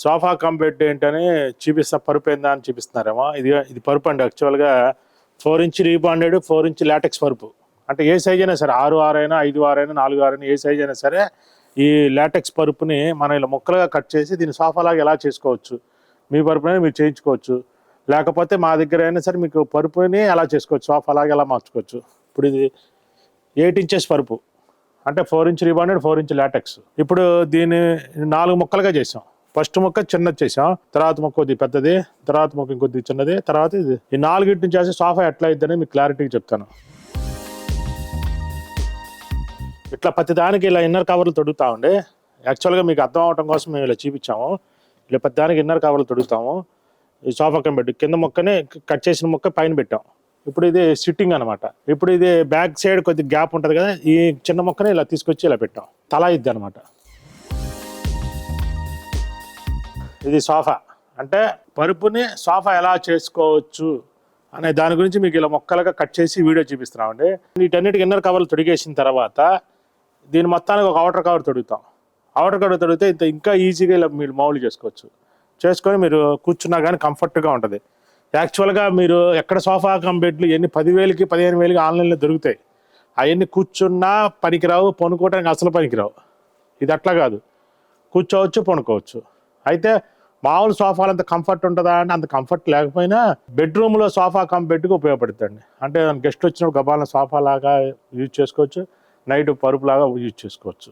Sofa cum bed ఏంటని చూపిస్తా పరుపు ఏందా అని చూపిస్తున్నారేమో. ఇది ఇది పరుపు అండి. యాక్చువల్గా four inch rebonded four inch latex పరుపు. అంటే ఏ సైజ్ అయినా సరే ఆరు ఆరు అయినా ఐదు ఆరు అయినా నాలుగు ఆరు అయినా ఏ సైజ్ అయినా సరే ఈ లాటెక్స్ పరుపుని మనం ఇలా ముక్కలుగా కట్ చేసి దీన్ని సోఫాలాగా ఎలా చేసుకోవచ్చు? మీ పరుపునే మీరు చేయించుకోవచ్చు. లేకపోతే మా దగ్గర అయినా సరే మీకు పరుపుని ఎలా చేసుకోవచ్చు? సోఫాలాగా ఎలా మార్చుకోవచ్చు? ఇప్పుడు ఇది ఎయిట్ ఇంచెస్ పరుపు. అంటే four inch rebonded four inch latex ఇప్పుడు దీన్ని నాలుగు ముక్కలుగా చేసాం. ఫస్ట్ మొక్క చిన్నది చేసాం తర్వాత మొక్క కొద్ది పెద్దది తర్వాత మొక్క ఇంకొద్ది చిన్నది తర్వాత ఇది. ఈ నాలుగింటి నుంచి చేసి సోఫా ఎట్లా అయిద్దని మీకు క్లారిటీగా చెప్తాను. ఇట్లా ప్రతి దానికి ఇలా ఇన్నర్ కవర్లు తొడుగుతా ఉండే. యాక్చువల్గా మీకు అర్థం అవటం కోసం మేము ఇలా చూపించాము. ఇలా ప్రతి దానికి ఇన్నర్ కవర్లు తొడుగుతాము. ఈ సోఫా కింద పెట్టి కింద మొక్కనే కట్ చేసిన మొక్క పైన పెట్టాం. ఇప్పుడు ఇది సిట్టింగ్ అనమాట ఇప్పుడు ఇది బ్యాక్ సైడ్ కొద్ది గ్యాప్ ఉంటుంది కదా ఈ చిన్న మొక్కనే ఇలా తీసుకొచ్చి ఇలా పెట్టాం. తలా ఇద్ది అనమాట ఇది సోఫా. అంటే పరుపుని సోఫా ఎలా చేసుకోవచ్చు అనే దాని గురించి మీకు ఇలా మొక్కలుగా కట్ చేసి వీడియో చూపిస్తున్నామండి. వీటన్నిటికి ఇన్నర్ కవర్లు తొడిగేసిన తర్వాత దీని మొత్తానికి ఒక అవుటర్ కవర్ తొడుగుతాం. అవుటర్ కవర్ తొడిగితే ఇంత ఇంకా ఈజీగా ఇలా మీరు మౌలు చేసుకోవచ్చు. చేసుకొని మీరు కూర్చున్నా కానీ కంఫర్ట్గా ఉంటుంది. యాక్చువల్గా మీరు ఎక్కడ సోఫా కమ్ బెడ్లు ఎన్ని పదివేలకి పదిహేను వేలకి ఆన్లైన్లో దొరుకుతాయి. అవన్నీ కూర్చున్నా పనికిరావు పనుకోవడానికి అసలు పనికిరావు. ఇది అట్లా కాదు. కూర్చోవచ్చు పనుకోవచ్చు. అయితే మామూలు సోఫాలు అంత కంఫర్ట్ ఉంటుందా అంటే అంత కంఫర్ట్ లేకపోయినా బెడ్రూమ్లో సోఫా కమ్ బెడ్కి ఉపయోగపడుతుంది అంటే గెస్ట్ వచ్చినప్పుడు గబాల సోఫా లాగా యూజ్ చేసుకోవచ్చు నైట్ పరుపు లాగా యూజ్ చేసుకోవచ్చు.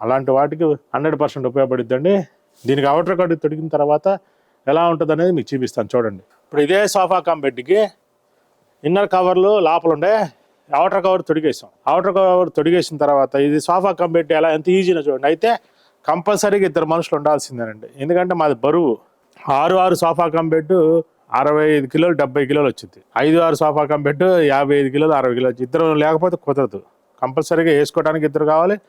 అలాంటి వాటికి హండ్రెడ్ పర్సెంట్ ఉపయోగపడుద్దండి దీనికి అవుటర్ కట్ తొడిగిన తర్వాత ఎలా ఉంటుంది అనేది మీకు చూపిస్తాను చూడండి. ఇప్పుడు ఇదే సోఫా కమ్ బెడ్కి ఇన్నర్ కవర్లు లోపల ఉండే అవుటర్ కవర్ తొడిగేసాం. అవుటర్ కవర్ తొడిగేసిన తర్వాత ఇది సోఫా కమ్ బెడ్ ఎలా ఎంత ఈజీనో చూడండి. అయితే కంపల్సరీగా ఇద్దరు మనుషులు ఉండాల్సిందేనండి. ఎందుకంటే మాది బరువు. ఆరు ఆరు సోఫా కమ్ అరవై ఐదు కిలోలు డెబ్బై కిలోలు వచ్చింది. ఐదు ఆరు సోఫా కమ్ యాభై ఐదు కిలోలు అరవై కిలోలు వచ్చింది. ఇద్దరు లేకపోతే కుదరదు. కంపల్సరీగా వేసుకోవడానికి ఇద్దరు కావాలి.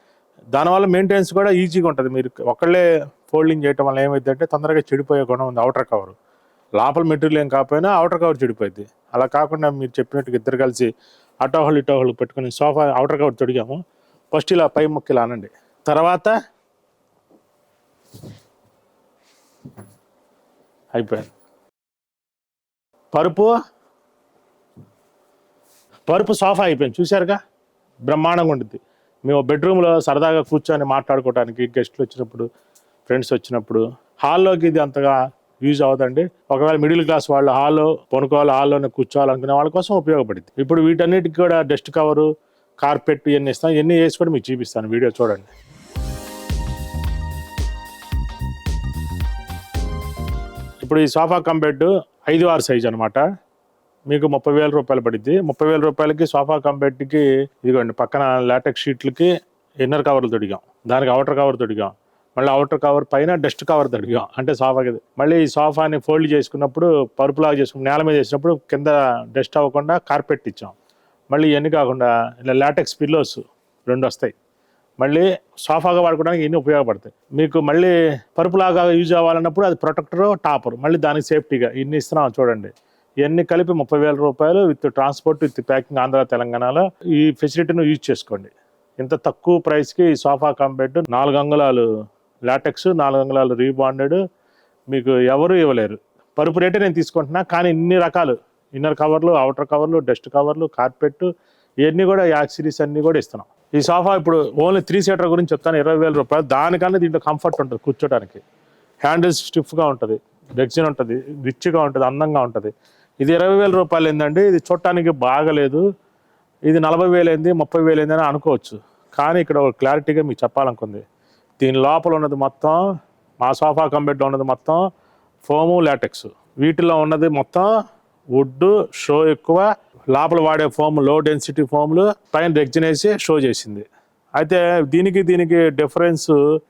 దానివల్ల మెయింటెనెన్స్ కూడా ఈజీగా ఉంటుంది. మీరు ఒకళ్ళే ఫోల్డింగ్ చేయటం వల్ల ఏమైందంటే తొందరగా చెడిపోయే గుణం ఉంది అవుటర్ కవర్. లోపల మెటీరియల్ ఏం కాకపోయినా అవుటర్ కవర్ చెడిపోయింది. అలా కాకుండా మీరు చెప్పినట్టుగా ఇద్దరు కలిసి అటోహళ్ళు ఇటోహళ్ళు పెట్టుకుని సోఫా అవుటర్ కవర్ తొడిగాము. ఫస్ట్ ఇలా పై ముక్కిలా అనండి తర్వాత అయిపోయింది పరుపు? పరుపు సోఫా అయిపోయింది. చూశారుగా? బ్రహ్మాండంగా ఉంటుంది మేము బెడ్రూమ్లో సరదాగా కూర్చొని మాట్లాడుకోవడానికి గెస్ట్లు వచ్చినప్పుడు ఫ్రెండ్స్ వచ్చినప్పుడు హాల్లోకి ఇది అంతగా యూజ్ అవుదండి ఒకవేళ మిడిల్ క్లాస్ వాళ్ళు హాల్లో కొనుక్కోవాలి హాల్లోనే కూర్చోవాలనుకునే వాళ్ళ కోసం ఉపయోగపడింది ఇప్పుడు వీటన్నిటికి కూడా డస్ట్ కవరు కార్పెట్ ఇవన్నీ ఇస్తాం. ఇవన్నీ వేసి కూడా మీకు చూపిస్తాను. వీడియో చూడండి. ఇప్పుడు ఈ సోఫా కమ్ బెడ్ ఐదు ఆరు సైజ్ అనమాట మీకు ముప్పై వేల రూపాయలు పడింది ముప్పై వేల రూపాయలకి సోఫా కమ్ బెడ్కి ఇదిగోండి పక్కన లాటెక్స్ షీట్లకి ఇన్నర్ కవర్లు తొడిగాం. దానికి అవుటర్ కవర్ తొడిగాం. మళ్ళీ అవుటర్ కవర్ పైన డస్ట్ కవర్ తొడిగాం. అంటే సోఫాకి మళ్ళీ ఈ సోఫాని ఫోల్డ్ చేసుకున్నప్పుడు పరుపులాగా చేసుకుని నేల మీద వేసినప్పుడు కింద డస్ట్ అవ్వకుండా కార్పెట్ ఇచ్చాం. మళ్ళీ ఇవన్నీ కాకుండా ఇలా లాటెక్స్ పిల్లోస్ రెండు వస్తాయి. మళ్ళీ సోఫాగా వాడుకోవడానికి ఇన్ని ఉపయోగపడతాయి. మీకు మళ్ళీ పరుపులాగా యూజ్ అవ్వాలన్నప్పుడు అది ప్రొటెక్టర్ టాపర్ మళ్ళీ దానికి సేఫ్టీగా ఇన్ని ఇస్తున్నాం చూడండి. ఇవన్నీ కలిపి ముప్పై వేల రూపాయలు with transport with packing Andhra తెలంగాణలో ఈ ఫెసిలిటీని యూజ్ చేసుకోండి. ఇంత తక్కువ ప్రైస్కి ఈ సోఫా కంబెడ్ నాలుగు అంగుళాలు లాటెక్స్ నాలుగు అంగుళాలు రీబాండెడ్ మీకు ఎవరు ఇవ్వలేరు. పరుపు రేటే నేను తీసుకుంటున్నా కానీ ఇన్ని రకాలు ఇన్నర్ కవర్లు అవుటర్ కవర్లు డస్ట్ కవర్లు కార్పెట్ ఇవన్నీ కూడా యాక్సిరీస్ అన్నీ కూడా ఇస్తున్నాం. ఈ సోఫా ఇప్పుడు ఓన్లీ త్రీ సీటర్ గురించి చెప్తాను ఇరవై వేల రూపాయలు. దానికన్నా దీంట్లో కంఫర్ట్ ఉంటుంది కూర్చోడానికి హ్యాండిల్స్ స్టిఫ్గా ఉంటుంది డెక్సిన్ ఉంటుంది రిచ్గా ఉంటుంది అందంగా ఉంటుంది. ఇది ఇరవై వేల రూపాయలు ఏందండి? ఇది చూడటానికి బాగలేదు. ఇది నలభై వేలు ఏంది ముప్పై వేలు ఏంది అని అనుకోవచ్చు. కానీ ఇక్కడ ఒక క్లారిటీగా మీకు చెప్పాలనుకుంది. దీని లోపల ఉన్నది మొత్తం మా సోఫా కంబెడ్లో ఉన్నది మొత్తం ఫోము లాటెక్స్ వీటిలో ఉన్నది మొత్తం వుడ్ షో ఎక్కువ. లోపల వాడే ఫోమ్లో డెన్సిటీ ఫోమ్లు పైన రెగ్జిన్ వేసి షో చేసింది. అయితే దీనికి దీనికి డిఫరెన్స్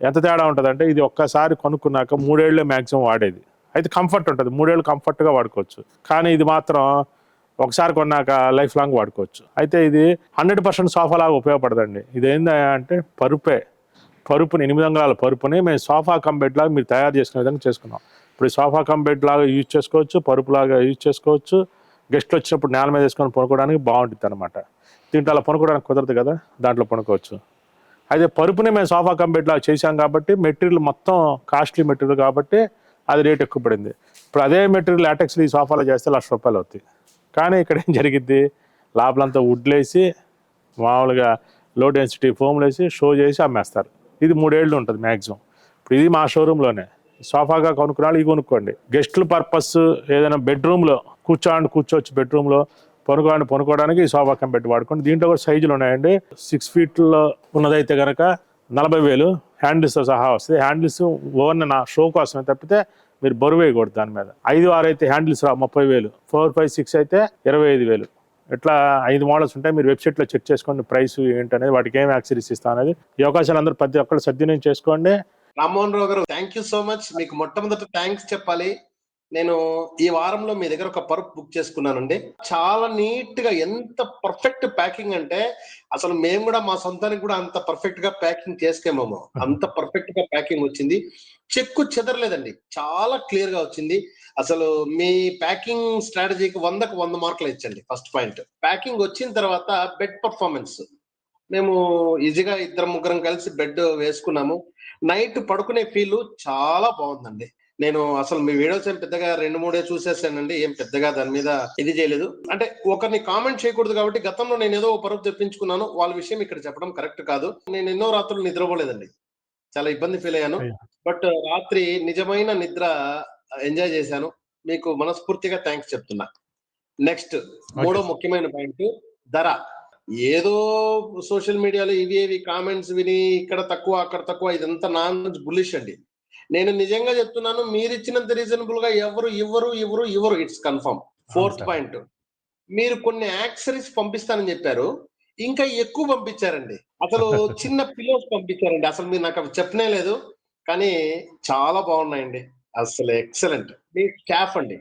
ఎంత తేడా ఉంటుంది అంటే ఇది ఒక్కసారి కొనుక్కున్నాక మూడేళ్ళు మ్యాక్సిమం వాడేది. అయితే కంఫర్ట్ ఉంటుంది. మూడేళ్ళు కంఫర్ట్గా వాడుకోవచ్చు. కానీ ఇది మాత్రం ఒకసారి కొన్నాక లైఫ్ లాంగ్ వాడుకోవచ్చు. అయితే ఇది హండ్రెడ్ పర్సెంట్ సోఫా లాగా ఉపయోగపడదండి. ఇది ఏంటంటే పరుపే. పరుపుని ఎనిమిది అంగుళాల పరుపుని మేము సోఫా కమ్ బెడ్ లాగా మీరు తయారు చేసుకునే విధంగా చేసుకున్నాం. ఇప్పుడు సోఫా కమ్ బెడ్ లాగా యూజ్ చేసుకోవచ్చు పరుపు లాగా యూజ్ చేసుకోవచ్చు. గెస్ట్లు వచ్చినప్పుడు నేల మీద వేసుకొని పనుకోవడానికి బాగుంటుంది అనమాట దీంట్లో అలా పనుకోవడానికి కుదరదు కదా దాంట్లో పనుకోవచ్చు అయితే పరుపునే మేము సోఫా కంబెడ్ లాగా చేసాం కాబట్టి మెటీరియల్ మొత్తం కాస్ట్లీ మెటీరియల్ కాబట్టి అది రేట్ ఎక్కువ పడింది. ఇప్పుడు అదే మెటీరియల్ లాటెక్స్ ఈ సోఫాలో చేస్తే లక్ష రూపాయలు అవుతాయి. కానీ ఇక్కడ ఏం జరిగిద్ది? లోపలంతా వుడ్లేసి మామూలుగా లో డెన్సిటీ ఫోమ్లు వేసి షో చేసి అమ్మేస్తారు. ఇది మూడేళ్ళు ఉంటుంది మ్యాక్సిమం ఇప్పుడు ఇది మా షోరూంలోనే సోఫాగా కొనుక్కున్నాడు ఇవి కొనుక్కోండి. గెస్ట్లు పర్పస్ ఏదైనా బెడ్రూమ్లో కూర్చోండి కూర్చోవచ్చు బెడ్రూమ్లో పనుకోండి పనుకోవడానికి ఈ సోఫా కంపెట్ వాడుకోండి. దీంట్లో కూడా సైజులు ఉన్నాయండి. సిక్స్ ఫీట్లో ఉన్నదైతే కనుక నలభై వేలు హ్యాండిల్స్తో సహా వస్తుంది హ్యాండిల్స్ ఓన్ నా షో కోసమే తప్పితే మీరు బరువు వేయకూడదు దాని మీద. ఐదు ఆరు అయితే హ్యాండిల్స్ రా ముప్పై వేలు. ఫోర్ ఫైవ్ సిక్స్ అయితే ఇరవై ఐదు వేలు. ఇట్లా ఐదు మోడల్స్ ఉంటాయి మీరు వెబ్సైట్లో చెక్ చేసుకోండి ప్రైస్ ఏంటనేది వాటికి ఏం యాక్సరీస్ ఇస్తా అనేది. ఈ అవకాశాలు అందరూ ప్రతి ఒక్కరు సద్వినియోగం చేసుకోండి. రామ్మోహన్ రావు గారు థ్యాంక్ యూ సో మచ్ మీకు మొట్టమొదటి థ్యాంక్స్ చెప్పాలి. నేను ఈ వారంలో మీ దగ్గర ఒక పరుపు బుక్ చేసుకున్నానండి. చాలా నీట్గా ఎంత పర్ఫెక్ట్ ప్యాకింగ్ అంటే అసలు మేము కూడా మా సొంతానికి కూడా అంత పర్ఫెక్ట్గా ప్యాకింగ్ చేసుకోమేమో అంత పర్ఫెక్ట్గా ప్యాకింగ్ వచ్చింది. చెక్కు చెదరలేదండి. చాలా క్లియర్గా వచ్చింది. అసలు మీ ప్యాకింగ్ స్ట్రాటజీకి వందకు వంద మార్కులు ఇచ్చండి ఫస్ట్ పాయింట్ ప్యాకింగ్ వచ్చిన తర్వాత బెడ్ పర్ఫార్మెన్స్ మేము ఈజీగా ఇద్దరు ముగ్గురం కలిసి బెడ్ వేసుకున్నాము. నైట్ పడుకునే ఫీల్ చాలా బాగుందండి. నేను అసలు మీ వీడియోస్ ఏం పెద్దగా రెండు మూడే చూసేసానండి. ఏం పెద్దగా దాని మీద ఇది చేయలేదు. అంటే ఒకరిని కామెంట్ చేయకూడదు కాబట్టి గతంలో నేను ఏదో పరుపు తెప్పించుకున్నాను. వాళ్ళ విషయం ఇక్కడ చెప్పడం కరెక్ట్ కాదు. నేను ఎన్నో రాత్రులు నిద్రపోలేదండి. చాలా ఇబ్బంది ఫీల్ అయ్యాను. అయ్యో. బట్ రాత్రి నిజమైన నిద్ర ఎంజాయ్ చేశాను. మీకు మనస్ఫూర్తిగా థ్యాంక్స్ చెప్తున్నా. నెక్స్ట్ మూడో ముఖ్యమైన పాయింట్ ధర. ఏదో సోషల్ మీడియాలో ఇవి ఇవి కామెంట్స్ విని ఇక్కడ తక్కువ అక్కడ తక్కువ ఇదంతా నాన్ బుల్లిష్ అండి. నేను నిజంగా చెప్తున్నాను మీరు ఇచ్చినంత రీజనబుల్గా ఎవరు ఇవ్వరు ఇవ్వరు ఇవ్వరు. It's confirm fourth. పాయింట్ మీరు కొన్ని యాక్సరీస్ పంపిస్తానని చెప్పారు. ఇంకా ఎక్కువ పంపించారండి. అసలు చిన్న పిల్లోస్ పంపించారండి. అసలు మీరు నాకు అవి చెప్పనే లేదు. కానీ చాలా బాగున్నాయండి. అసలు ఎక్సలెంట్. మీ స్టాఫ్ అండి.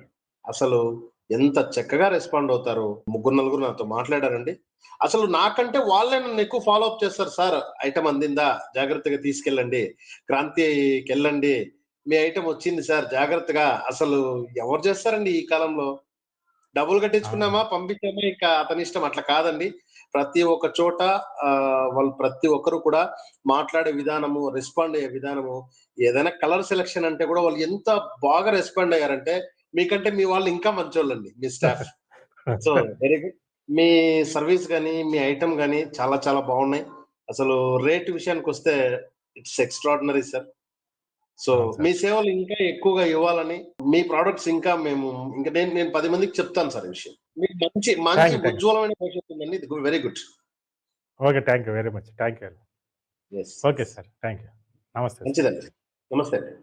అసలు ఎంత చక్కగా రెస్పాండ్ అవుతారు. ముగ్గురు నలుగురు నాతో మాట్లాడారండి. అసలు నాకంటే వాళ్ళే నన్ను ఎక్కువ ఫాలో అప్ చేస్తారు సార్ ఐటమ్ అందిందా? జాగ్రత్తగా తీసుకెళ్ళండి. క్రాంతికి వెళ్ళండి. మీ ఐటమ్ వచ్చింది సార్. జాగ్రత్తగా. అసలు ఎవరు చేస్తారండి ఈ కాలంలో? డబ్బులు కట్టించుకున్నామా? పంపించామా? ఇంకా అతని ఇష్టం అట్లా కాదండి. ప్రతి ఒక్క చోట వాళ్ళు ప్రతి ఒక్కరు కూడా మాట్లాడే విధానము రెస్పాండ్ అయ్యే విధానము ఏదైనా కలర్ సెలెక్షన్ అంటే కూడా వాళ్ళు ఎంత బాగా రెస్పాండ్ అయ్యారంటే మీకంటే మీ వాళ్ళు ఇంకా మంచోళ్ళండి మీ స్టాఫ్ సో వెరీ గుడ్ మీ సర్వీస్ కానీ మీ ఐటమ్ కానీ చాలా చాలా బాగున్నాయి. అసలు రేట్ విషయానికి వస్తే ఇట్స్ ఎక్స్ట్రాడినరీ సార్. సో. మీ సేవలు ఇంకా ఎక్కువగా ఇవ్వాలని మీ ప్రోడక్ట్స్ ఇంకా మేము ఇంకా నేను నేను పది మందికి చెప్తాను సార్ ఈ విషయం. మీకు మంచి మంచి. ఉజ్వలమైన భవిష్యత్తు ఉందండి. ఇది very good. Okay thank you very much. Thank you yes okay sir. Thank you నమస్తే మంచిదండి. నమస్తే.